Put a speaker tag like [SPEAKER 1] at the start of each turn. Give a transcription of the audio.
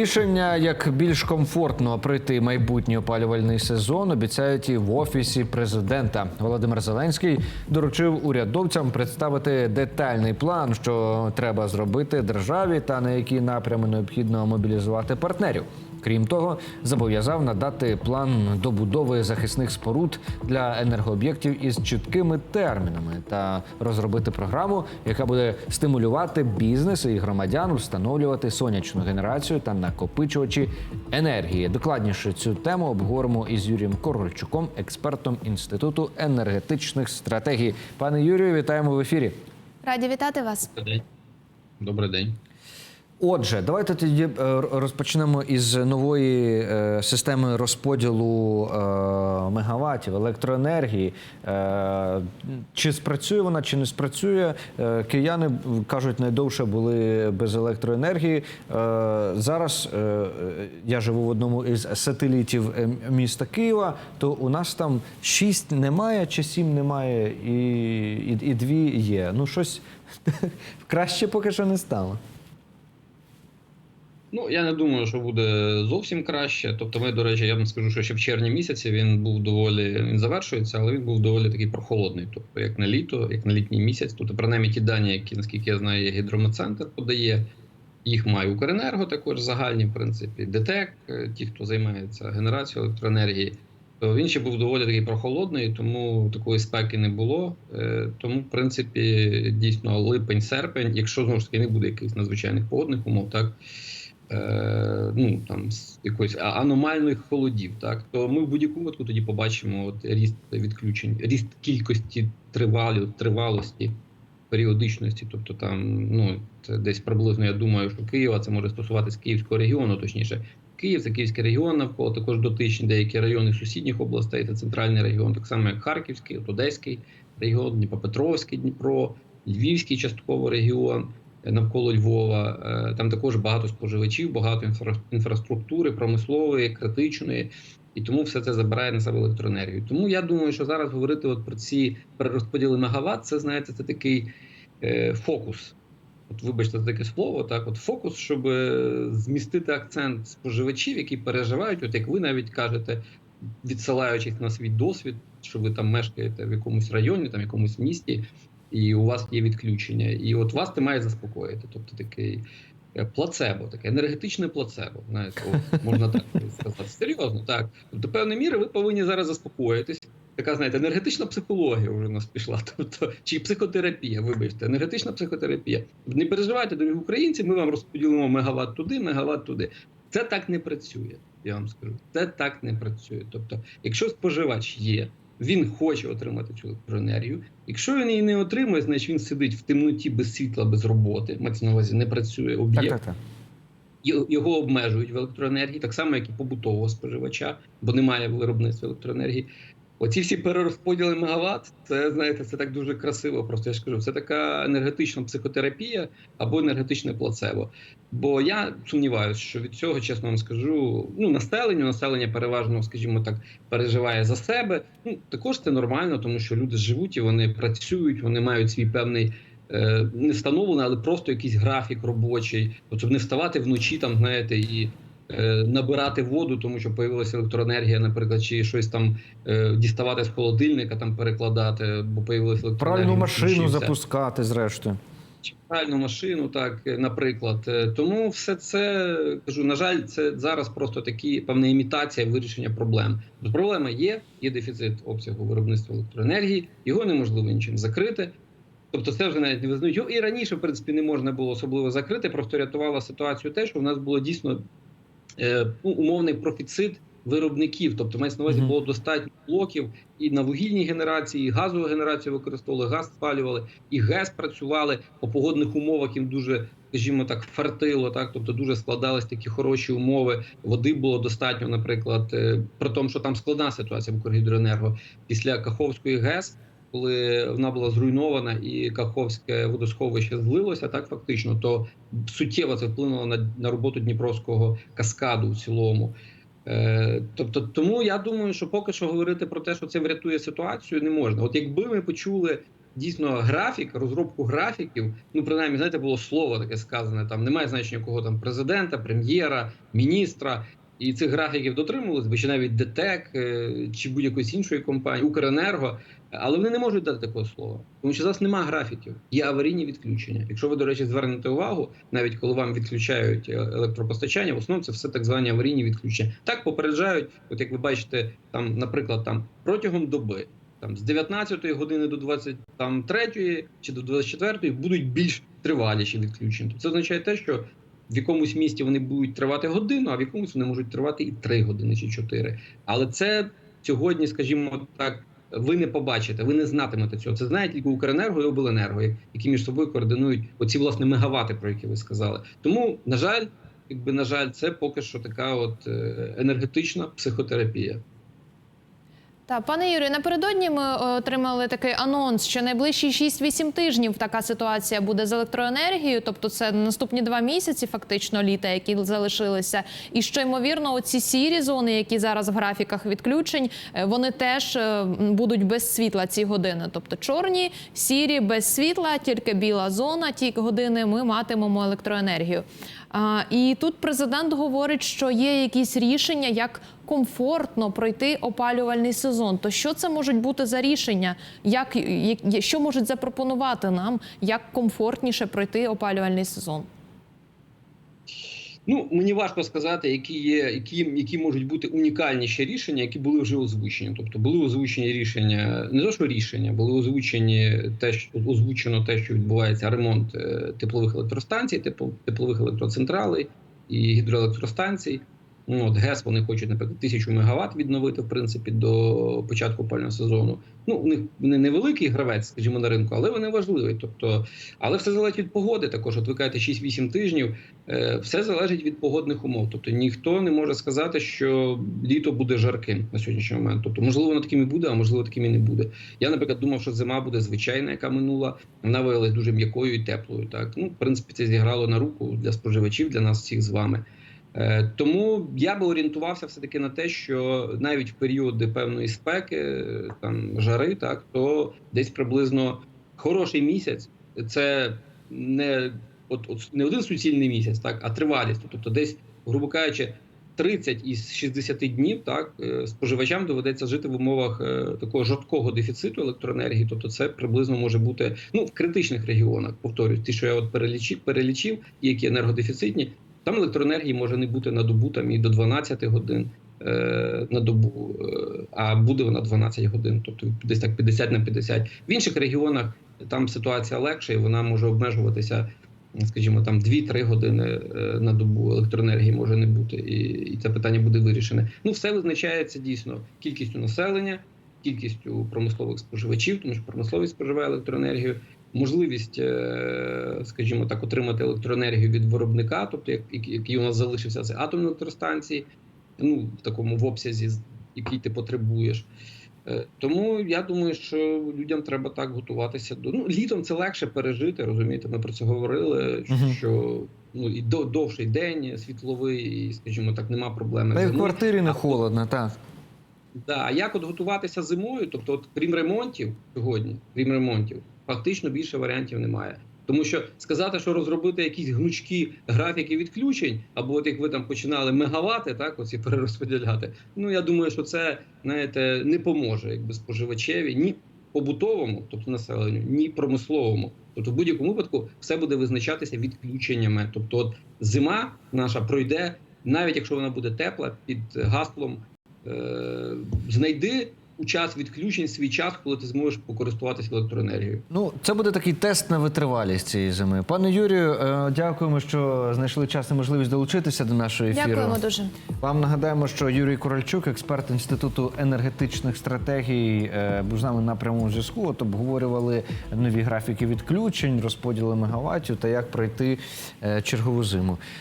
[SPEAKER 1] Рішення, як більш комфортно прийти майбутній опалювальний сезон, обіцяють і в офісі президента. Володимир Зеленський доручив урядовцям представити детальний план, що треба зробити державі, та на які напрями необхідно мобілізувати партнерів. Крім того, зобов'язав надати план добудови захисних споруд для енергооб'єктів із чіткими термінами та розробити програму, яка буде стимулювати бізнес і громадян встановлювати сонячну генерацію та накопичувачі енергії. Докладніше цю тему обговоримо із Юрієм Корольчуком, експертом інституту енергетичних стратегій. Пане Юрію, вітаємо в ефірі.
[SPEAKER 2] Раді вітати вас.
[SPEAKER 3] Добрий день. Добрий день.
[SPEAKER 1] Отже, давайте тоді е, розпочнемо із нової е, системи розподілу е, мегаваттів електроенергії. Чи спрацює вона, чи не спрацює? Кияни кажуть, найдовше були без електроенергії. Зараз я живу в одному із сателітів міста Києва. То у нас там шість немає, чи сім немає, і, і, і дві є. Ну щось краще поки що не стало.
[SPEAKER 3] Ну я не думаю, що буде зовсім краще. Тобто, ми, до речі, я вам скажу, що ще в червні місяці він був доволі він завершується, але він був доволі такий прохолодний. Тобто, як на літо, як на літній місяць. Тобто, принаймні ті дані, які наскільки я знаю, є гідрометцентр подає. Їх має Укренерго також загальні, в принципі, ДТЕК, е, ті, хто займається генерацією електроенергії. То він ще був доволі такий прохолодний, тому такої спеки не було. Е, Тому, в принципі, дійсно липень-серпень, якщо знову ж таки не буде якихось надзвичайних погодних умов, так ну там якоїсь аномальних холодів, так то ми в будь-якому випадку тоді побачимо от ріст відключень, ріст кількості тривалі, тривалості, періодичності. Тобто там ну десь приблизно я думаю, що Києва це може стосуватись Київського регіону, точніше. Київ, це Київський регіон навколо також дотичні деякі райони сусідніх областей, це центральний регіон, так само як Харківський, Одеський регіон, Дніпропетровський, Дніпро, Львівський частково регіон е, навколо Львова. Е, Там також багато споживачів, багато інфра- інфраструктури, промислової, критичної. І тому все це забирає на себе електроенергію. Тому я думаю, що зараз говорити от про ці перерозподіли мегаватт, це знаєте, це такий е, фокус. От, вибачте, за таке слово, так, от фокус, щоб е, змістити акцент споживачів, які переживають, от як ви навіть кажете, відсилаючись на свій досвід, що ви там мешкаєте в якомусь районі, там якомусь місті, і у вас є відключення. І от вас це має заспокоїти. Тобто такий е, плацебо, таке енергетичне плацебо. Знаєте, от, можна так сказати. Серйозно, так. До певної міри ви повинні зараз заспокоїтись. Така, знаєте, енергетична психологія вже у нас пішла. Тобто, чи психотерапія, вибачте, енергетична психотерапія. Не переживайте, дорогі українці, ми вам розподілимо мегаватт туди, мегаватт туди. Це так не працює, я вам скажу. Це так не працює. Тобто, якщо споживач є, він хоче отримати цю електроенергію. Якщо він її не отримує, значить він сидить в темноті без світла, без роботи. Мається на увазі не працює об'єкт
[SPEAKER 1] так, так.
[SPEAKER 3] так. його обмежують в електроенергії, так само, як і побутового споживача, бо немає виробництва електроенергії. Оці всі перерозподіли мегаватт, це знаєте, це так дуже красиво. Просто я ж кажу, це така енергетична психотерапія або енергетичне плацебо. Бо я сумніваюся, що від цього, чесно вам скажу, ну населенню, населення переважно, скажімо так, переживає за себе. Ну також це нормально, тому що люди живуть і вони працюють, вони мають свій певний. е, Не встановлений, але просто якийсь графік робочий, щоб не вставати вночі, там знаєте, і набирати воду, тому що появилася електроенергія, наприклад, чи щось там е, діставати з холодильника, там перекладати, бо появилася електроенергія.
[SPEAKER 1] Пральну машину запускати, зрештою.
[SPEAKER 3] чи пральну машину, так е, наприклад. Е, Тому все це кажу, на жаль, це зараз просто такі певна імітація вирішення проблем. Бо проблема є, є дефіцит обсягу виробництва електроенергії, його неможливо нічим закрити. Тобто, це вже навіть не визнають. І раніше, в принципі, не можна було особливо закрити. Просто рятувала ситуацію те, що в нас було дійсно е, ну, умовний профіцит виробників. Тобто, мається на увазі було достатньо блоків і на вугільній генерації, і газову генерацію використовували, газ спалювали, і ГЕС працювали по погодних умовах. Їм дуже, скажімо так, фартило. Так, тобто дуже складались такі хороші умови. Води було достатньо, наприклад, е, при тому, що там складна ситуація в Укргідроенерго після Каховської ГЕС. Коли вона була зруйнована і Каховське водосховище злилося, так фактично, то суттєво це вплинуло на, на роботу Дніпровського каскаду в цілому. Е, тобто, тому я думаю, що поки що говорити про те, що це врятує ситуацію, не можна. От якби ми почули дійсно графік, розробку графіків. Ну, принаймні, знаєте, було слово таке сказане. Там немає значення кого там президента, прем'єра, міністра. І цих графіків дотримувались, бо чи навіть ДТЕК е, чи будь-якоїсь іншої компанії, Укренерго, але вони не можуть дати такого слова, тому що зараз немає графіків, є аварійні відключення. Якщо ви, до речі, звернете увагу, навіть коли вам відключають е, електропостачання, в основному це все так звані аварійні відключення. Так попереджають, от як ви бачите, там, наприклад, там протягом доби. Там з 19 години до 23 чи до 24 будуть більш триваліші відключення. Це означає те, що в якомусь місті вони будуть тривати годину, а в якомусь вони можуть тривати і 3 години чи 4. Але це сьогодні, скажімо так, ви не побачите, ви не знатимете цього. Це знає тільки Укренерго і Обленерго, які між собою координують оці власне мегавати, про які ви сказали. Тому, на жаль, якби на жаль, це поки що така от е, енергетична психотерапія.
[SPEAKER 2] Та пане Юрію, напередодні ми е, отримали такий анонс, що найближчі 6-8 тижнів така ситуація буде з електроенергією, тобто це наступні два місяці, фактично літа, які залишилися. І що ймовірно, оці сірі зони, які зараз в графіках відключень, е, вони теж е, будуть без світла ці години. Тобто чорні, сірі, без світла, тільки біла зона. Ті години ми матимемо електроенергію. І тут президент говорить, що є якісь рішення, як комфортно пройти опалювальний сезон. То що це можуть бути за рішення? Як, що можуть запропонувати нам, як комфортніше пройти опалювальний сезон?
[SPEAKER 3] Ну мені важко сказати, які є, які, які можуть бути унікальніші рішення, які були вже озвучені. Тобто були озвучені рішення, не то що рішення, були озвучені те, що озвучено те, що відбувається ремонт е, теплових електростанцій, теплових електроцентралей і гідроелектростанцій. Ну, от ГЕС вони хочуть, наприклад, тисячу мегаватт відновити в принципі до початку опального сезону. Ну, у них вони невеликий гравець, скажімо, на ринку, але вони важливі. Тобто, але все залежить від погоди. Також от ви кажете 6-8 тижнів. Е, Все залежить від погодних умов. Тобто ніхто не може сказати, що літо буде жарким на сьогоднішній момент. Тобто, можливо, воно таким і буде, а можливо, таким і не буде. Я, наприклад, думав, що зима буде звичайна, яка минула. Вона виявилась дуже м'якою і теплою. Так, ну в принципі, це зіграло на руку для споживачів, для нас всіх з вами. Е, Тому я би орієнтувався все таки на те, що навіть в періоди певної спеки, е, там жари, так то десь приблизно хороший місяць це не от, от не один суцільний місяць, так а тривалість. Тобто, десь, грубо кажучи, 30 із 60 днів, так е, споживачам доведеться жити в умовах такого жорсткого дефіциту електроенергії. Тобто, це приблизно може бути ну в критичних регіонах. Повторюсь, ті, що я от перелічив, перелічив, які енергодефіцитні. Там електроенергії може не бути на добу там і до 12 годин е, на добу, е, а буде вона 12 годин, тобто десь так 50 на 50. В інших регіонах там ситуація легша, і вона може обмежуватися, скажімо, там 2-3 години е, на добу електроенергії може не бути, і, і це питання буде вирішене. Ну, все визначається дійсно кількістю населення, кількістю промислових споживачів, тому що промисловість споживає електроенергію. Можливість, е, скажімо так, отримати електроенергію від виробника, тобто який у нас залишився, це атомні електростанції, ну в такому в обсязі, який ти потребуєш. Е, Тому я думаю, що людям треба так готуватися до ну літом це легше пережити. Розумієте, ми про це говорили. Що ну і до довший день світловий, і скажімо так, нема проблеми.
[SPEAKER 1] Та й в квартирі не холодно, так.
[SPEAKER 3] Да, як от готуватися зимою? Тобто, от, крім ремонтів сьогодні, крім ремонтів, фактично більше варіантів немає. Тому що сказати, що розробити якісь гнучкі графіки відключень, або от як ви там починали мегавати, так оці перерозподіляти. Ну я думаю, що це знаєте не поможе якби споживачеві ні побутовому, тобто населенню, ні промисловому. Тобто, в будь-якому випадку все буде визначатися відключеннями. Тобто, от зима наша пройде, навіть якщо вона буде тепла, під гаслом е, знайди у час відключень свій час, коли ти зможеш покористуватися електроенергією.
[SPEAKER 1] Ну, це буде такий тест на витривалість цієї зими. Пане Юрію, е, дякуємо, що знайшли час і можливість долучитися до нашого ефіру.
[SPEAKER 2] Дякуємо дуже.
[SPEAKER 1] Вам нагадаємо, що Юрій Корольчук, експерт інституту енергетичних стратегій, е, був з нами на прямому зв'язку. От обговорювали нові графіки відключень, розподіли мегаваттів та як пройти е, чергову зиму.